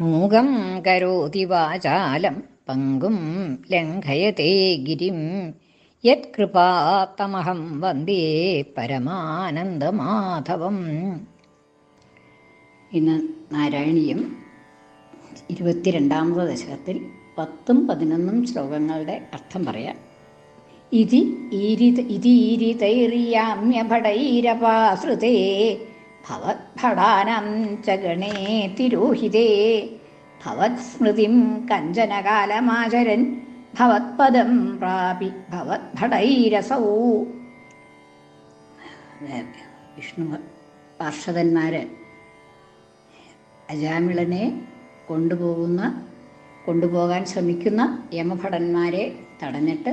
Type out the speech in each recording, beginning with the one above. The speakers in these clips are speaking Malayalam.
മൂകം കരോതി വാചാലം പങ്കും ലംഘയത്തെ ഗിരിം. യത്കൃപാത്തമഹം വന്ദേ പരമാനന്ദമാധവം. ഇന്ന് നാരായണീയം ഇരുപത്തിരണ്ടാമത് ദശകത്തിൽ പത്തും പതിനൊന്നും ശ്ലോകങ്ങളുടെ അർത്ഥം പറയാം. ഇതി ഈരിത ഇതീരിതൈറിയാമ്യഭടൈരപാശ്രുതേ ഭവത്ഭടാനം ച ഗണേ തിരോഹിതേ. ഭവത്സ്മൃതിം കഞ്ചനകാലമാചരൻ ഭവത്പദം പ്രാപി ഭവത്ഭടൈരസൗ വിഷ്ണു പാർഷദന്മാര് അജാമിളനെ കൊണ്ടുപോകുന്ന കൊണ്ടുപോകാൻ ശ്രമിക്കുന്ന യമഭടന്മാരെ തടഞ്ഞിട്ട്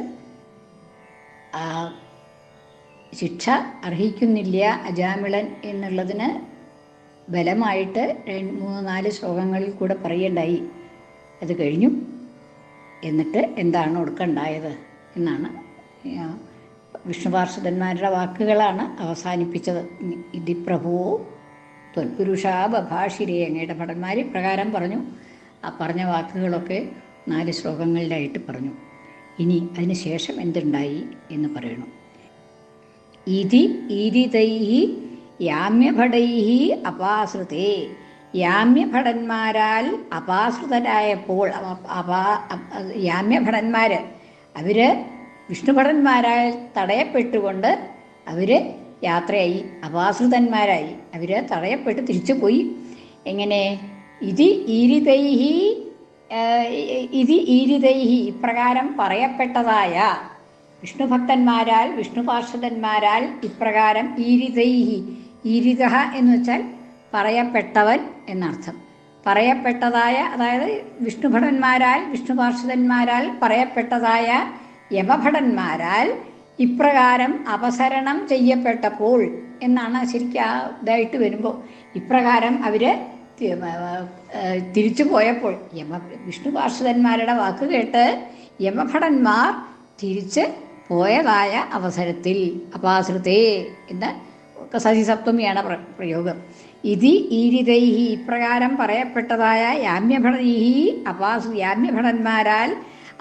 ആ ശിക്ഷ അർഹിക്കുന്നില്ല അജാമിളൻ എന്നുള്ളതിന് ബലമായിട്ട് മൂന്ന് നാല് ശ്ലോകങ്ങളിൽ കൂടെ പറയണ്ടായി. അത് കഴിഞ്ഞു. എന്നിട്ട് എന്താണ് ഒടുക്കണ്ടായത് എന്നാണ് വിഷ്ണുപാർഷദന്മാരുടെ വാക്കുകളാണ് അവസാനിപ്പിച്ചത്. ഇതി പ്രഭുവോ ത്വൽപുരുഷാ അങ്ങയുടെ ഭടന്മാർ പ്രകാരം പറഞ്ഞു. ആ പറഞ്ഞ വാക്കുകളൊക്കെ നാല് ശ്ലോകങ്ങളിലായിട്ട് പറഞ്ഞു. ഇനി അതിന് ശേഷം എന്തുണ്ടായി എന്ന് പറയണു. ഇതി ഈരിതൈ യാമ്യഭടൈ അപാശ്രുതേ. യാമ്യഭടന്മാരാൽ അപാശ്രുതരായപ്പോൾ അപാ യാമ്യഭടന്മാർ അവർ വിഷ്ണുഭടന്മാരാൽ തടയപ്പെട്ടുകൊണ്ട് അവർ യാത്രയായി. അപാസൃതന്മാരായി അവർ തടയപ്പെട്ട് തിരിച്ചു പോയി എങ്ങനെ? ഇതി ഈരിതൈഹി ഇതി ഈരിതൈഹി ഇപ്രകാരം പറയപ്പെട്ടതായ വിഷ്ണുഭക്തന്മാരാൽ വിഷ്ണുപാർഷദന്മാരാൽ ഇപ്രകാരം ഈരിതൈഹി. ഈരിത എന്ന് വെച്ചാൽ പറയപ്പെട്ടവൻ എന്നർത്ഥം. പറയപ്പെട്ടതായ അതായത് വിഷ്ണുഭടന്മാരാൽ വിഷ്ണുപാർഷദന്മാരാൽ പറയപ്പെട്ടതായ യമഭടന്മാരാൽ ഇപ്രകാരം അപസരണം ചെയ്യപ്പെട്ടപ്പോൾ എന്നാണ് ശരിക്കും ആ ഇതായിട്ട് വരുമ്പോൾ. ഇപ്രകാരം അവർ തിരിച്ചു പോയപ്പോൾ യമ വിഷ്ണു പാർഷദന്മാരുടെ വാക്ക് കേട്ട് യമഭടന്മാർ തിരിച്ച് പോയതായ അവസരത്തിൽ അപാശ്രുതേ എന്ന സതിസപ്തമിയാണ് പ്രയോഗം. ഇതി ഈരിതൈഹി ഇപ്രകാരം പറയപ്പെട്ടതായ യാമ്യഭടൈഹി അപാസ് യാമ്യഭടന്മാരാൽ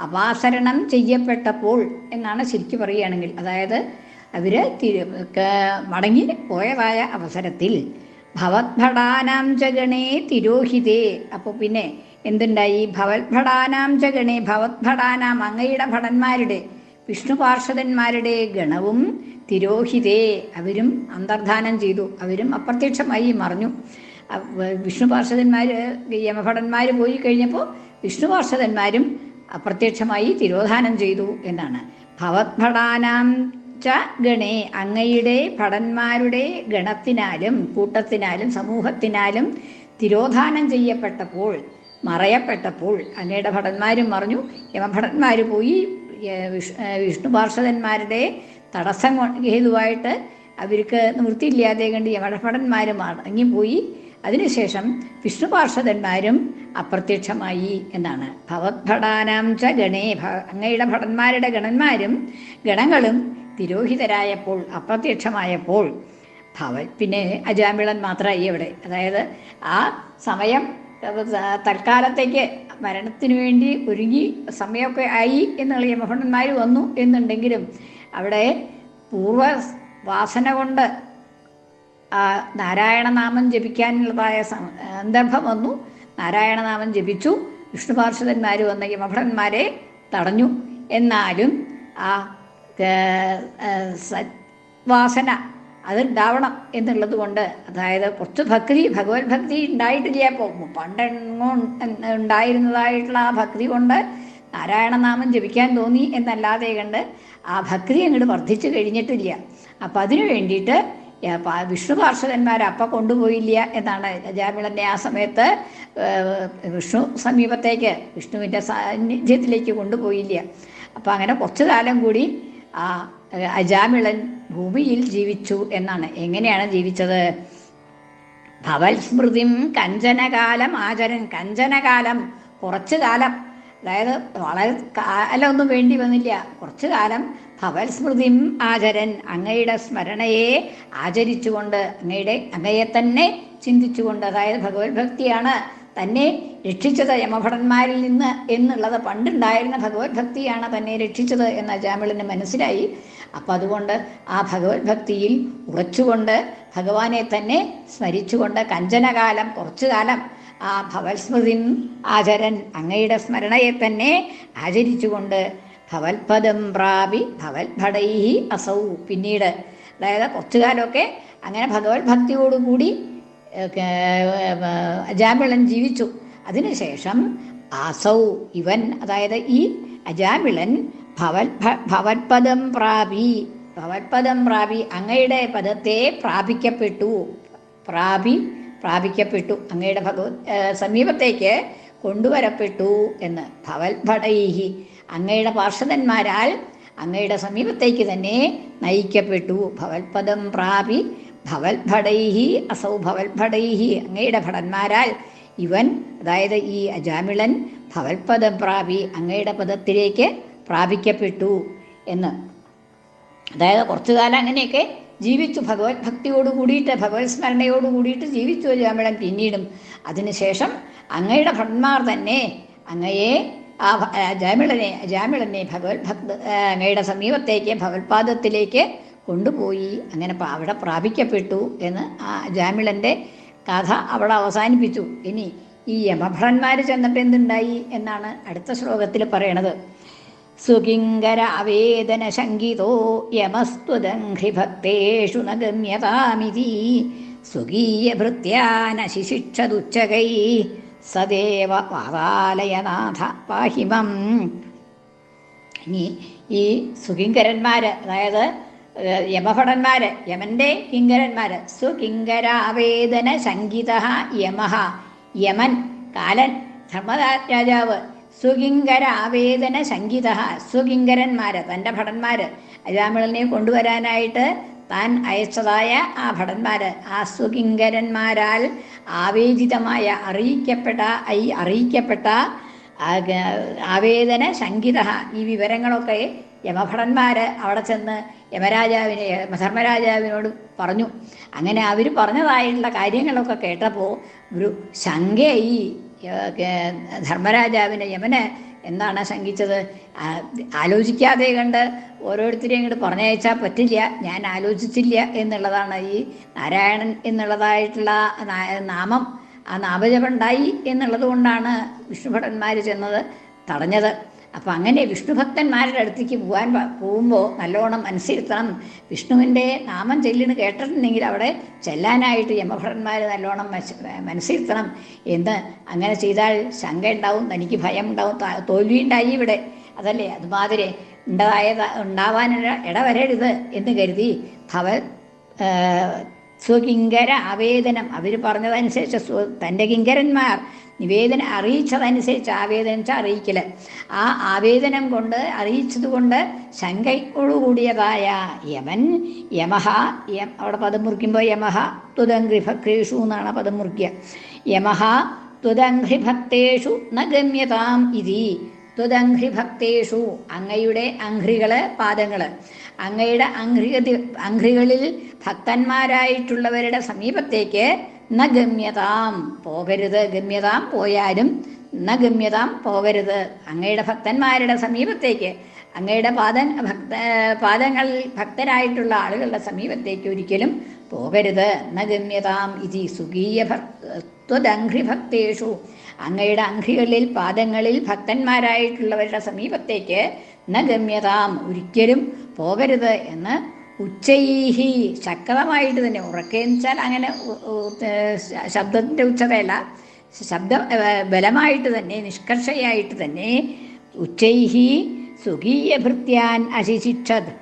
അപാസരണം ചെയ്യപ്പെട്ടപ്പോൾ എന്നാണ് ശരിക്കും പറയുകയാണെങ്കിൽ. അതായത് അവർ മടങ്ങി പോയതായ അവസരത്തിൽ ഭവത്ഭടാനാം ജഗണേ തിരോഹിതേ. അപ്പോൾ പിന്നെ എന്തുണ്ടായി? ഭവത്ഭടാനാം ജഗണേ ഭവത്ഭടാനാം അങ്ങയുടെ ഭടന്മാരുടെ വിഷ്ണു പാർഷദന്മാരുടെ ഗണവും തിരോഹിതേ. അവരും അന്തർധാനം ചെയ്തു. അവരും അപ്രത്യക്ഷമായി മറിഞ്ഞു. വിഷ്ണുപാർഷദന്മാർ യമഭടന്മാർ പോയി കഴിഞ്ഞപ്പോൾ വിഷ്ണുപാർഷദന്മാരും അപ്രത്യക്ഷമായി തിരോധാനം ചെയ്തു എന്നാണ്. ഭവത്ഭടാനാം ച ഗണേ അങ്ങയുടെ ഭടന്മാരുടെ ഗണത്തിനാലും കൂട്ടത്തിനാലും സമൂഹത്തിനാലും തിരോധാനം ചെയ്യപ്പെട്ടപ്പോൾ മറയപ്പെട്ടപ്പോൾ അങ്ങയുടെ ഭടന്മാരും മറിഞ്ഞു. യമഭടന്മാർ പോയി വിഷ്ണു പാർഷദന്മാരുടെ തടസ്സം ഹേതുവായിട്ട് അവർക്ക് നിവൃത്തിയില്ലാതെ കണ്ട് യമഭടന്മാർ മടങ്ങിപ്പോയി അതിനുശേഷം വിഷ്ണു പാർഷദന്മാരും അപ്രത്യക്ഷമായി എന്നാണ്. ഭവത്ഭടാനാം ച ഗണേ അങ്ങയുടെ ഭടന്മാരുടെ ഗണന്മാരും ഗണങ്ങളും തിരോഹിതരായപ്പോൾ അപ്രത്യക്ഷമായപ്പോൾ ഭവ പിന്നെ അജാമിളൻ മാത്രമായി അവിടെ. അതായത് ആ സമയം തൽക്കാലത്തേക്ക് മരണത്തിന് വേണ്ടി ഒരുങ്ങി സമയമൊക്കെ ആയി എന്നുള്ള യമഭടന്മാർ വന്നു എന്നുണ്ടെങ്കിലും അവിടെ പൂർവ വാസന കൊണ്ട് നാരായണനാമം ജപിക്കാനുള്ളതായ സന്ദർഭം വന്നു. നാരായണനാമം ജപിച്ചു. വിഷ്ണു പാർഷദന്മാർ വന്ന യമഭടന്മാരെ തടഞ്ഞു. എന്നാലും ആ സത് വാസന അതുണ്ടാവണം എന്നുള്ളത് കൊണ്ട് അതായത് കുറച്ച് ഭക്തി ഭഗവത് ഭക്തി ഉണ്ടായിട്ടില്ല. ഇപ്പോൾ പണ്ടെങ്ങും ഉണ്ടായിരുന്നതായിട്ടുള്ള ആ ഭക്തി കൊണ്ട് നാരായണനാമം ജപിക്കാൻ തോന്നി എന്നല്ലാതെ കണ്ട് ആ ഭക്തി അങ്ങോട്ട് വർദ്ധിച്ചു കഴിഞ്ഞിട്ടില്ല. അപ്പം അതിനു വേണ്ടിയിട്ട് വിഷ്ണു പാർശ്വതന്മാർ അപ്പം കൊണ്ടുപോയില്ല എന്നാണ് രാജാമിളനെ ആ സമയത്ത് വിഷ്ണു സമീപത്തേക്ക് വിഷ്ണുവിന്റെ സാന്നിധ്യത്തിലേക്ക് കൊണ്ടുപോയില്ല. അപ്പം അങ്ങനെ കുറച്ചു കാലം കൂടി ആ അജാമിളൻ ഭൂമിയിൽ ജീവിച്ചു എന്നാണ്. എങ്ങനെയാണ് ജീവിച്ചത്? ഭവൽ സ്മൃതിം കഞ്ചനകാലം ആചരൻ. കഞ്ചനകാലം കുറച്ചു കാലം. അതായത് വളരെ കാലമൊന്നും വേണ്ടി വന്നില്ല. കുറച്ചു കാലം ഭവൽ സ്മൃതിം ആചരൻ അങ്ങയുടെ സ്മരണയെ ആചരിച്ചുകൊണ്ട് അങ്ങയുടെ അങ്ങയെ തന്നെ ചിന്തിച്ചുകൊണ്ട് അതായത് ഭഗവത് ഭക്തിയാണ് തന്നെ രക്ഷിച്ചത് യമഭടന്മാരിൽ നിന്ന് എന്നുള്ളത്. പണ്ടുണ്ടായിരുന്ന ഭഗവത് ഭക്തിയാണ് തന്നെ രക്ഷിച്ചത് എന്ന അജാമിളിന് മനസ്സിലായി. അപ്പം അതുകൊണ്ട് ആ ഭഗവത് ഭക്തിയിൽ ഉറച്ചുകൊണ്ട് ഭഗവാനെ തന്നെ സ്മരിച്ചുകൊണ്ട് കഞ്ചനകാലം കുറച്ചു കാലം ആ ഭവത്സ്മൃതി ആചരൻ അങ്ങയുടെ സ്മരണയെ തന്നെ ആചരിച്ചുകൊണ്ട് ഭവത്പദം പ്രാപി ഭവത്ഭടൈ അസൗ. പിന്നീട് അതായത് കുറച്ചു കാലമൊക്കെ അങ്ങനെ ഭഗവത് ഭക്തിയോടുകൂടി അജാമിളൻ ജീവിച്ചു. അതിനുശേഷം അസൗ ഇവൻ അതായത് ഈ അജാമിളൻ ഭവൽ ഭവൽപദം പ്രാപി. ഭവത്പദം പ്രാപി. അങ്ങയുടെ പദത്തെ പ്രാപിക്കപ്പെട്ടു. പ്രാപി പ്രാപിക്കപ്പെട്ടു. അങ്ങയുടെ ഭഗവത് സമീപത്തേക്ക് കൊണ്ടുവരപ്പെട്ടു എന്ന്. ഭവത്ഭടൈഹി ഭടൈഹി. അങ്ങയുടെ പാർഷദന്മാരാൽ അങ്ങയുടെ സമീപത്തേക്ക് തന്നെ നയിക്കപ്പെട്ടു. ഭവത്പദം പ്രാപി. ഭവത്ഭടൈഹി ഭടൈഹി അസൗ ഭവത്ഭടൈഹി ഭടൈഹി അങ്ങയുടെ ഭടന്മാരാൽ ഇവൻ അതായത് ഈ അജാമിളൻ ഭവത്പദം പ്രാപി. അങ്ങയുടെ പദത്തിലേക്ക് പ്രാപിക്കപ്പെട്ടു എന്ന്. അതായത് കുറച്ചു കാലം അങ്ങനെയൊക്കെ ജീവിച്ചു. ഭഗവത് ഭക്തിയോട് കൂടിയിട്ട് ഭഗവത് സ്മരണയോട് കൂടിയിട്ട് ജീവിച്ചു അജാമിളൻ പിന്നീടും. അതിനുശേഷം അങ്ങയുടെ ഭട്ടന്മാർ തന്നെ അങ്ങയെ ആ ജാമിളനെ ജാമിളനെ ഭഗവത് ഭക്ത അങ്ങയുടെ സമീപത്തേക്ക് ഭഗവത്പാദത്തിലേക്ക് കൊണ്ടുപോയി. അങ്ങനെ അവിടെ പ്രാപിക്കപ്പെട്ടു എന്ന് ആ ജാമിളന്റെ കഥ അവിടെ അവസാനിപ്പിച്ചു. ഇനി ഈ യമഭടന്മാർ ചെന്നിട്ട് എന്തുണ്ടായി എന്നാണ് അടുത്ത ശ്ലോകത്തിൽ പറയണത്. സുകിങ്കര അവേദന ശങ്കിതോ യമസ്തുദംഘ്രിഭക്തേഷു ന ഗമ്യതാമിതി ശിശിക്ഷതുച്ചകൈ സദേവ പാതാലയനാഥ പാഹിമം. ഇനി ഈ സുകിങ്കരന്മാർ അതായത് യമഭടന്മാർ യമന്റെ കിങ്കരന്മാർ സുകിങ്കരാവേദന ശങ്കിത യമഹ യമൻ കാലൻ ധർമ്മരാജാവ് സുകിങ്കര ആവേദന ശങ്കിത സുകിങ്കരന്മാർ തന്റെ ഭടന്മാർ അജാമിളനെ കൊണ്ടുവരാനായിട്ട് താൻ അയച്ചതായ ആ ഭടന്മാർ ആ സുകിങ്കരന്മാരാൽ ആവേദിതമായ അറിയിക്കപ്പെട്ട ഈ അറിയിക്കപ്പെട്ട ആവേദന ശങ്കിത ഈ വിവരങ്ങളൊക്കെ യമഭടന്മാർ അവിടെ ചെന്ന് യമരാജാവിനെ ധർമ്മരാജാവിനോട് പറഞ്ഞു. അങ്ങനെ അവർ പറഞ്ഞതായിട്ടുള്ള കാര്യങ്ങളൊക്കെ കേട്ടപ്പോൾ ഒരു ശങ്കയായി. ധർമ്മരാജാവിന് യമന് എന്താണ് ശങ്കിച്ചത് ആലോചിക്കാതെ കണ്ട് ഓരോരുത്തരെയും ഇങ്ങോട്ട് പറഞ്ഞയച്ചാൽ പറ്റില്ല. ഞാൻ ആലോചിച്ചില്ല എന്നുള്ളതാണ് ഈ നാരായണൻ എന്നുള്ളതായിട്ടുള്ള നാമം. ആ നാമജപം ഉണ്ടായി എന്നുള്ളത് കൊണ്ടാണ് വിഷ്ണുഭടന്മാർ ചെന്നത് തടഞ്ഞത്. അപ്പം അങ്ങനെ വിഷ്ണുഭക്തന്മാരുടെ അടുത്തേക്ക് പോകാൻ പോകുമ്പോൾ നല്ലോണം മനസ്സിരുത്തണം. വിഷ്ണുവിന്റെ നാമം ചെല്ലിന് കേട്ടിട്ടുണ്ടെങ്കിൽ അവിടെ ചെല്ലാനായിട്ട് യമഭടന്മാർ നല്ലോണം മനസ്സിരുത്തണം എന്ന്. അങ്ങനെ ചെയ്താൽ ശങ്ക ഉണ്ടാവും തനിക്ക് ഭയം ഉണ്ടാവും തോൽവി ഉണ്ടായി ഇവിടെ. അതല്ലേ? അതുമാതിരി ഉണ്ടായത് ഉണ്ടാവാൻ ഇടവരരുത് എന്ന് കരുതി ഭവ സ്വകിങ്കര ആവേദനം. അവർ പറഞ്ഞതനുസരിച്ച് തന്റെ കിങ്കരന്മാർ നിവേദനം അറിയിച്ചതനുസരിച്ച് ആവേദനം വെച്ചാൽ അറിയിക്കൽ ആ ആവേദനം കൊണ്ട് അറിയിച്ചത് കൊണ്ട് ശങ്കയോടുകൂടിയതായ യമൻ യമഹ യം അവിടെ പദം മുറിക്കുമ്പോൾ യമഹ തുതംഘ്രിഭക്തേഷു എന്നാണ് പദം മുറിക്കുക. യമഹ തുതംഘ്രിഭക്തേഷു ന ഗമ്യതാം ഇതി. ത്വദംഘ്രിഭക്തേഷു അങ്ങയുടെ അഘ്രികൾ പാദങ്ങൾ. അങ്ങയുടെ അംഘ്രിക അംഘ്രികളിൽ ഭക്തന്മാരായിട്ടുള്ളവരുടെ സമീപത്തേക്ക് ന ഗമ്യതാം പോകരുത്. ഗമ്യതാം പോയാലും ന ഗമ്യതാം പോകരുത്. അങ്ങയുടെ ഭക്തന്മാരുടെ സമീപത്തേക്ക് അങ്ങയുടെ പാദ ഭക്ത പാദങ്ങൾ ഭക്തരായിട്ടുള്ള ആളുകളുടെ സമീപത്തേക്ക് ഒരിക്കലും പോകരുത്. ന ഗമ്യതാം ഇതി സുഖീയ ഭക്തേഷു അങ്ങയുടെ അംഘ്രികളിൽ പാദങ്ങളിൽ ഭക്തന്മാരായിട്ടുള്ളവരുടെ സമീപത്തേക്ക് ന ഗമ്യതാം ഒരിക്കലും പോകരുത് എന്ന് ഉച്ചൈഹി ശക്തമായിട്ട് തന്നെ ഉറക്കെന്ന് വെച്ചാൽ അങ്ങനെ ശബ്ദത്തിന്റെ ഉച്ചതയല്ല ശബ്ദ ബലമായിട്ട് തന്നെ നിഷ്കർഷയായിട്ട് തന്നെ ഉച്ചൈഹി സ്വകീയ ഭൃത്യാൻ അശിശിക്ഷത്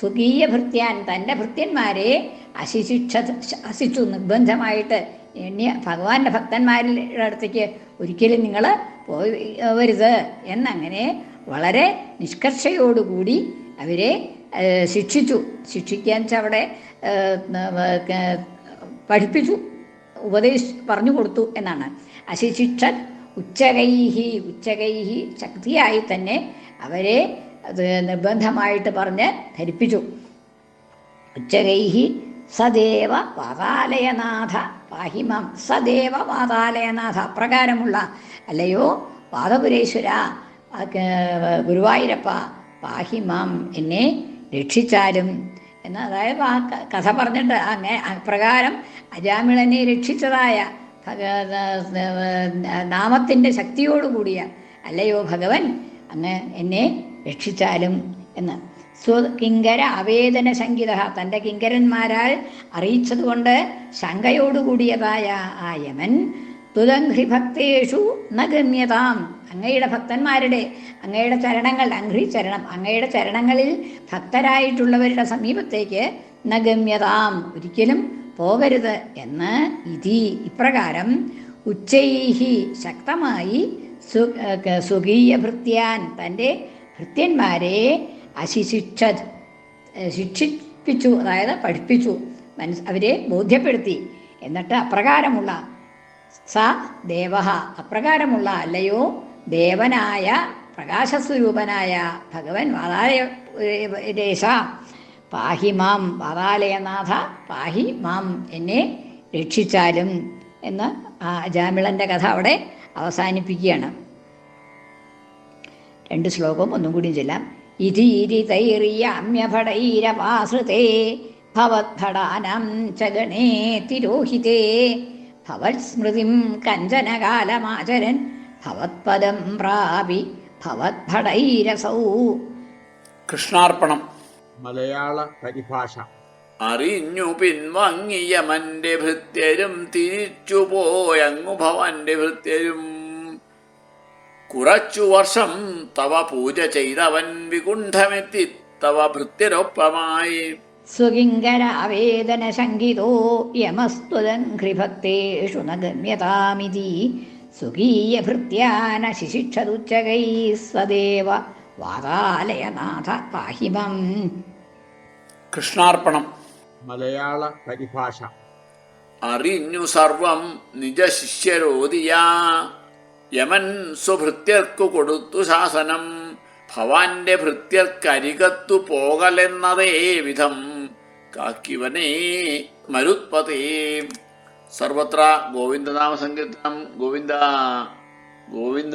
സ്വകീയ ഭൃത്യാൻ തന്റെ ഭൃത്യന്മാരെ അശിശിക്ഷത് ശാസിച്ചു നിർബന്ധമായിട്ട്. എണ്ണിയ ഭഗവാന്റെ ഭക്തന്മാരുടെ അടുത്തേക്ക് ഒരിക്കലും നിങ്ങൾ പോവരുത് എന്നങ്ങനെ വളരെ നിഷ്കർഷയോടുകൂടി അവരെ ശിക്ഷിച്ചു. ശിക്ഷിക്കാൻ അവിടെ പഠിപ്പിച്ചു. ഉപദേശ പറഞ്ഞു കൊടുത്തു എന്നാണ്. അശിശിക്ഷൻ ഉച്ചകൈഹി ഉച്ചകൈഹി ശക്തിയായി തന്നെ അവരെ നിർബന്ധമായിട്ട് പറഞ്ഞ് ധരിപ്പിച്ചു. ഉച്ചകൈഹി സദേവ വാതാലയനാഥ പാഹിമം സദേവ വാതാലയനാഥ അപ്രകാരമുള്ള അല്ലയോ ക- ഗുരുവായൂരപ്പ പാഹിമാം എന്നെ രക്ഷിച്ചാലും. എന്ന അതായത് ആ കഥ പറഞ്ഞിട്ട് അങ്ങനെ അപ്രകാരം അജാമിളനെ രക്ഷിച്ചതായ നാമത്തിന്റെ ശക്തിയോടുകൂടിയ അല്ലയോ ഭഗവൻ? അങ്ങ് എന്നെ രക്ഷിച്ചാലും എന്ന്. സ്വ കിങ്കര അവേദന ശങ്കിത തന്റെ കിങ്കരന്മാരാൽ അറിയിച്ചതുകൊണ്ട് ശങ്കയോടുകൂടിയതായ ആ യമൻ തുതംഘ്രി ഭക്തേഷു ന ഗമ്യതാം അങ്ങയുടെ ഭക്തന്മാരുടെ അങ്ങയുടെ ചരണങ്ങൾ അംഘ്രി ചരണം അങ്ങയുടെ ചരണങ്ങളിൽ ഭക്തരായിട്ടുള്ളവരുടെ സമീപത്തേക്ക് ന ഗമ്യതാം ഒരിക്കലും പോകരുത് എന്ന് ഇതി ഇപ്രകാരം ഉച്ചൈഹി ശക്തമായി സു സ്വകീയ ഭൃത്യാൻ തന്റെ ഭൃത്യന്മാരെ അശിശിക്ഷ ശിക്ഷിപ്പിച്ചു അതായത് പഠിപ്പിച്ചു മനസ് അവരെ ബോധ്യപ്പെടുത്തി. എന്നിട്ട് അപ്രകാരമുള്ള സ ദേവ. അപ്രകാരമുള്ള അല്ലയോ? ദേവനായ പ്രകാശസ്വരൂപനായ ഭഗവൻ വാതാലയേശ പാഹി മാം വാതാലയനാഥ പാഹി മാം എന്നെ രക്ഷിച്ചാലും എന്ന് ആ ജാമിളന്റെ കഥ അവിടെ അവസാനിപ്പിക്കുകയാണ്. രണ്ട് ശ്ലോകം ഒന്നും കൂടി ചെല്ലാം. ഇതീരിതൈറിയാമ്യഭടൈരപാസൃതേ ഭവദ്ഭടാനം ചഗണേ ഗണേ തിരോഹിതേ. ഭവത്സ്മൃതിം കഞ്ചനകാലമാചരൻ ഭവത്പദം പ്രാപി ഭവത്ഭടൈരസൗ കൃഷ്ണാർപ്പണം. മലയാള പരിഭാഷ. അറിഞ്ഞു പിൻവാങ്ങിയമന്റെ ഭൃത്യരും തിരിച്ചുപോയങ്ങു ഭവന്റെ ഭൃത്യരും. കുറച്ചു വർഷം തവ പൂജ ചെയ്തവൻ വികുണ്ഠമെത്തി തവ ഭൃത്യരൊപ്പമായി. സ്വകിങ്കര ആവേദന ശങ്കിതോ യമസ്തുതഘ്രിഭക്തേഷു ന ഗമ്യതാമിതി. സ്വകീയ ഭൃത്യാന ശിശിക്ഷതുച്ചകൈ സ്വദേവ വാതാലയനാഥ പാഹിമം കൃഷ്ണാർപ്പണം. മലയാള പരിഭാഷ. അറിഞ്ഞു സർവം നിജ ശിഷ്യരോധിയാ യമൻ സ്വഭൃത്യർക്കു കൊടുത്തു ശാസനം. ഭവാന്റെ ഭൃത്യർക്കരികത്തു പോകലെന്നതേ വിധം. കാക്കിവനേ മരുത്പതേ. സർവത്ര ഗോവിന്ദനാമ സങ്കീർത്തനം ഗോവിന്ദ ഗോവിന്ദ.